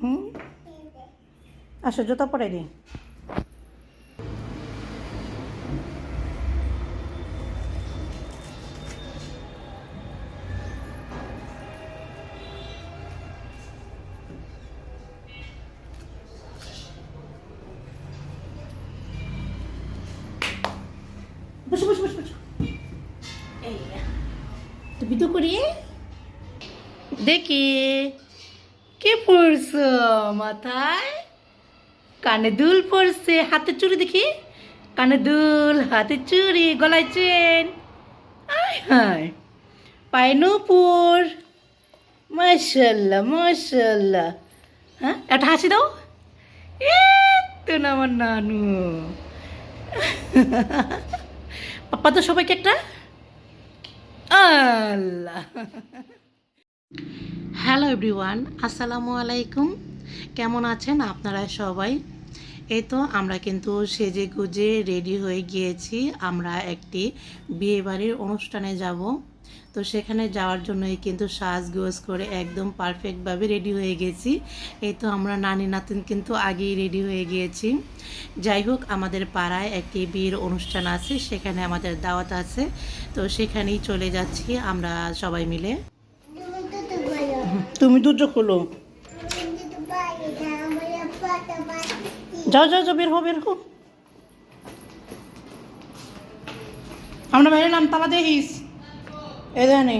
হুম? আসো জুতা পরে দিই তো দেখি। কে পড়ছো মাথায়? কানে দুল পড়ছে হাতে চুড়ি দেখি। কানে দুল হাতে চুড়ি, গলায় চেন। আয় হায়, পায়ে নূপুর। হ্যাঁ একটা হাসি দাও। এ তো না আমার নানু। পাপ্পা তো সবাইকে একটা। আল্লাহ। হ্যালো এভরিওয়ান আসসালামু আলাইকুম কেমন আছেন আপনারা সবাই? এই তো আমরা কিন্তু সেজে গুজে রেডি হয়ে গিয়েছি। আমরা একটি বিয়েবাড়ির অনুষ্ঠানে যাব। তো সেখানে যাওয়ার জন্যই কিন্তু সাজগোজ করে একদম পারফেক্টভাবে রেডি হয়ে গেছি। এই তো আমরা নানি নাতিন কিন্তু আগেই রেডি হয়ে গিয়েছি। যাই হোক, আমাদের পাড়ায় একটি বিয়ের অনুষ্ঠান আছে, সেখানে আমাদের দাওয়াত আছে। তো সেখানেই চলে যাচ্ছি আমরা সবাই মিলে। তুমি দুটো খোলো যাও যাও যাও বের হো বের হো আমরা বাইরে নাম তালা দেখিস এ জানি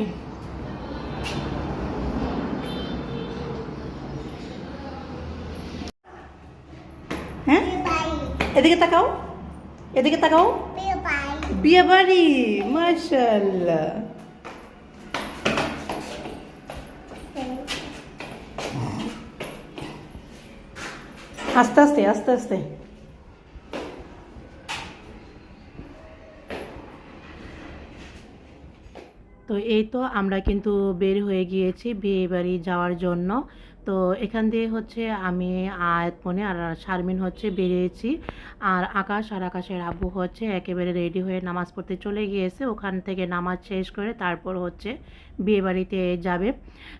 হ্যাঁ? এদিকে তাকাও। এদিকে তাকাও। বিয়ে বাড়ি মাশাল্লাহ। আস্তে আস্তে আস্তে আস্তে। তো এই তো আমরা কিন্তু বের হয়ে গিয়েছি বিয়ে বাড়ি যাওয়ার জন্য। তো এখান দিয়ে হচ্ছে আমি আয়াতমনে আর শারমিন হচ্ছে বেরিয়েছি। আর আকাশ আর আকাশের আব্বু হচ্ছে একেবারে রেডি হয়ে নামাজ পড়তে চলে গিয়েছে। ওখান থেকে নামাজ শেষ করে তারপর হচ্ছে বিয়েবাড়িতে যাবে।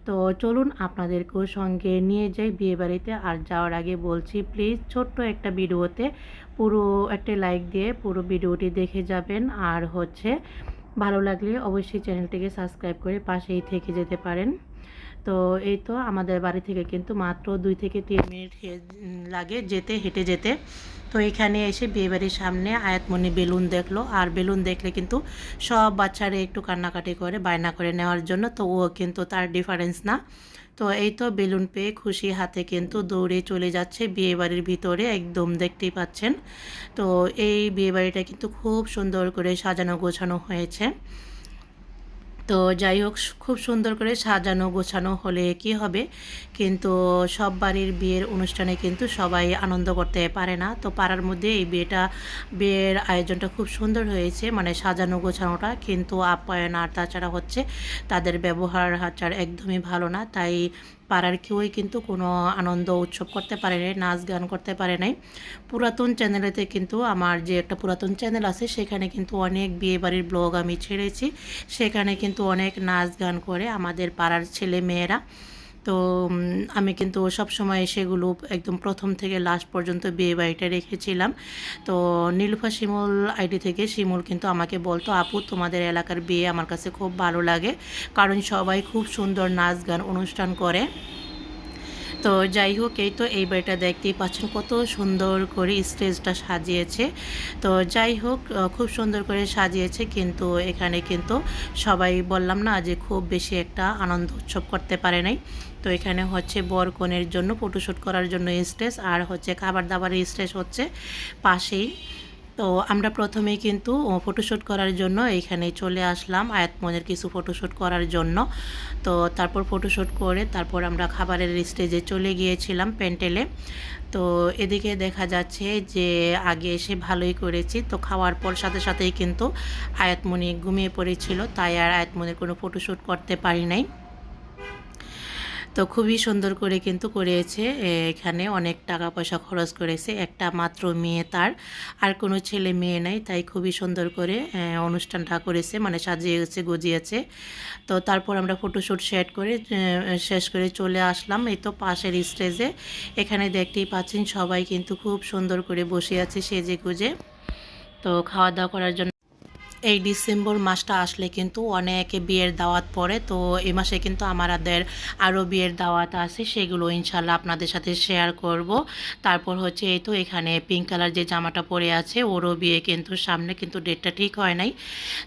তো চলুন আপনাদেরকেও সঙ্গে নিয়ে যাই বিয়েবাড়িতে। আর যাওয়ার আগে বলছি প্লিজ ছোট্ট একটা ভিডিওতে পুরো একটা লাইক দিয়ে পুরো ভিডিওটি দেখে যাবেন। আর হচ্ছে ভালো লাগলে অবশ্যই চ্যানেলটিকে সাবস্ক্রাইব করে পাশেই থেকে যেতে পারেন। তো এই তো আমাদের বাড়ি থেকে কিন্তু মাত্র দুই থেকে তিন মিনিট লাগে যেতে, হেঁটে যেতে। তো এখানে এসে বিয়েবাড়ির সামনে আয়াতমণি বেলুন দেখল। আর বেলুন দেখলে কিন্তু সব বাচ্চারা একটু কান্নাকাটি করে, বায়না করে নেওয়ার জন্য। তো ও কিন্তু তার ডিফারেন্স না। তো এই তো বেলুন পেয়ে খুশি হাতে কিন্তু দৌড়ে চলে যাচ্ছে বিয়েবাড়ির ভিতরে, একদম দেখতেই পাচ্ছেন। তো এই বিয়েবাড়িটা কিন্তু খুব সুন্দর করে সাজানো গোছানো হয়েছে। তো যাই হোক খুব সুন্দর করে সাজানো গোছানো হলে কি হবে? কিন্তু সব বাড়ির বিয়ের অনুষ্ঠানে কিন্তু সবাই আনন্দ করতে পারে না। তো পাড়ার মধ্যে এই বিয়েটা, বিয়ের আয়োজনটা খুব সুন্দর হয়েছে মানে সাজানো গোছানোটা। কিন্তু আপ্যায়ন আর তাছাড়া হচ্ছে তাদের ব্যবহার আচার একদমই ভালো না। তাই পাড়ার কেউই কিন্তু কোনো আনন্দ উৎসব করতে পারে নাই, নাচ গান করতে পারে নাই। পুরাতন চ্যানেলেতে কিন্তু আমার যে একটা পুরাতন চ্যানেল আছে, সেখানে কিন্তু অনেক বিয়ে বাড়ির ব্লগ আমি ছেড়েছি। সেখানে কিন্তু অনেক নাচ গান করে আমাদের পাড়ার ছেলে মেয়েরা তো আমি কিন্তু সব সময় সেগুলো একদম প্রথম থেকে লাস্ট পর্যন্ত বিয়ে বাড়িটা রেখেছিলাম। তো, নীলুফা শিমুল আইডি থেকে শিমুল কিন্তু আমাকে বলতো, আপু, তোমাদের এলাকার বিয়ে আমার কাছে খুব ভালো লাগে। কারণ সবাই খুব সুন্দর নাচ গান অনুষ্ঠান করে। তো যাই হোক, এই তো এই বাড়িটা দেখতেই পাচ্ছেন কত সুন্দর করে স্টেজটা সাজিয়েছে। তো যাই হোক খুব সুন্দর করে সাজিয়েছে কিন্তু এখানে কিন্তু সবাই বললাম না যে খুব বেশি একটা আনন্দ উৎসব করতে পারে নাই। তো এখানে হচ্ছে বর কনের জন্য ফটোশ্যুট করার জন্য স্টেজ, আর হচ্ছে খাবার দাবারের স্টেজ হচ্ছে পাশেই। তো আমরা প্রথমেই কিন্তু ফটোশ্যুট করার জন্য এইখানে চলে আসলাম আয়াতমনের কিছু ফটোশ্যুট করার জন্য। তো তারপর ফটোশ্যুট করে তারপর আমরা খাবারের স্টেজে চলে গিয়েছিলাম প্যান্টেলে তো এদিকে দেখা যাচ্ছে যে আগে এসে ভালোই করেছি। তো খাওয়ার পর সাথে সাথেই কিন্তু আয়াতমণি ঘুমিয়ে পড়েছিল, তাই আর আয়াতমণির কোনো ফটোশ্যুট করতে পারি নাই। তো খুবই সুন্দর করে কিন্তু করেছে। এখানে অনেক টাকা পয়সা খরচ করেছে। একটা মাত্র মেয়ে তার, আর কোনো ছেলে মেয়ে নাই, তাই খুবই সুন্দর করে অনুষ্ঠানটা করেছে মানে সাজিয়েছে, গুজিয়েছে। তো তারপর আমরা ফটোশ্যুট সেট করে শেষ করে চলে আসলাম। এই তো পাশের স্টেজে। এখানে দেখতেই পাচ্ছেন সবাই কিন্তু খুব সুন্দর করে বসে আছে সেজে গুজে তো খাওয়া দাওয়া করার জন্য এই ডিসেম্বর মাসটা আসলে কিন্তু অনেকে বিয়ের দাওয়াত পড়ে তো এই মাসে কিন্তু আমাদের আরও বিয়ের দাওয়াত আছে, সেগুলো ইনশাল্লাহ আপনাদের সাথে শেয়ার করব। তারপর হচ্ছে এই তো এখানে পিঙ্ক কালার যে জামাটা পরে আছে, ওরও বিয়ে কিন্তু সামনে কিন্তু ডেটটা ঠিক হয় নাই।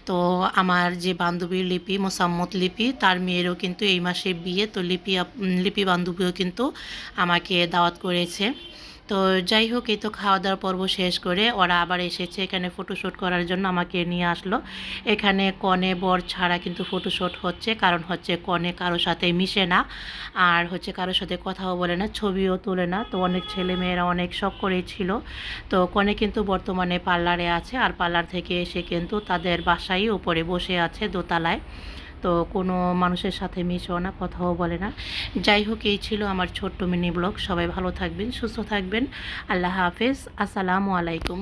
তো আমার যে বান্ধবীর লিপি মোসাম্মত লিপি, তার মেয়েরও কিন্তু এই মাসে বিয়ে, তো লিপি লিপি বান্ধবীও কিন্তু আমাকে দাওয়াত করেছে। তো যাই হোক, এই তো খাওয়া দাওয়ার পর্ব শেষ করে ওরা আবার এসেছে এখানে ফটোশ্যুট করার জন্য আমাকে নিয়ে আসলো। এখানে কনে বর ছাড়া কিন্তু ফটোশ্যুট হচ্ছে, কারণ হচ্ছে কনে কারোর সাথে মিশে না, আর হচ্ছে কারোর সাথে কথাও বলে না, ছবিও তোলে না। তো অনেক ছেলে মেয়েরা অনেক শখ করেই ছিল। তো কনে কিন্তু বর্তমানে পার্লারে আছে, আর পার্লার থেকে এসে কিন্তু তাদের বাসায় উপরে বসে আছে দোতলায়। তো কোনো মানুষের সাথে মিশো না, কথাও বলে না। যাই হোক, এই ছিল আমার ছোট্ট মিনি ব্লগ। সবাই ভালো থাকবেন, সুস্থ থাকবেন। আল্লাহ হাফেজ। আসসালামু আলাইকুম।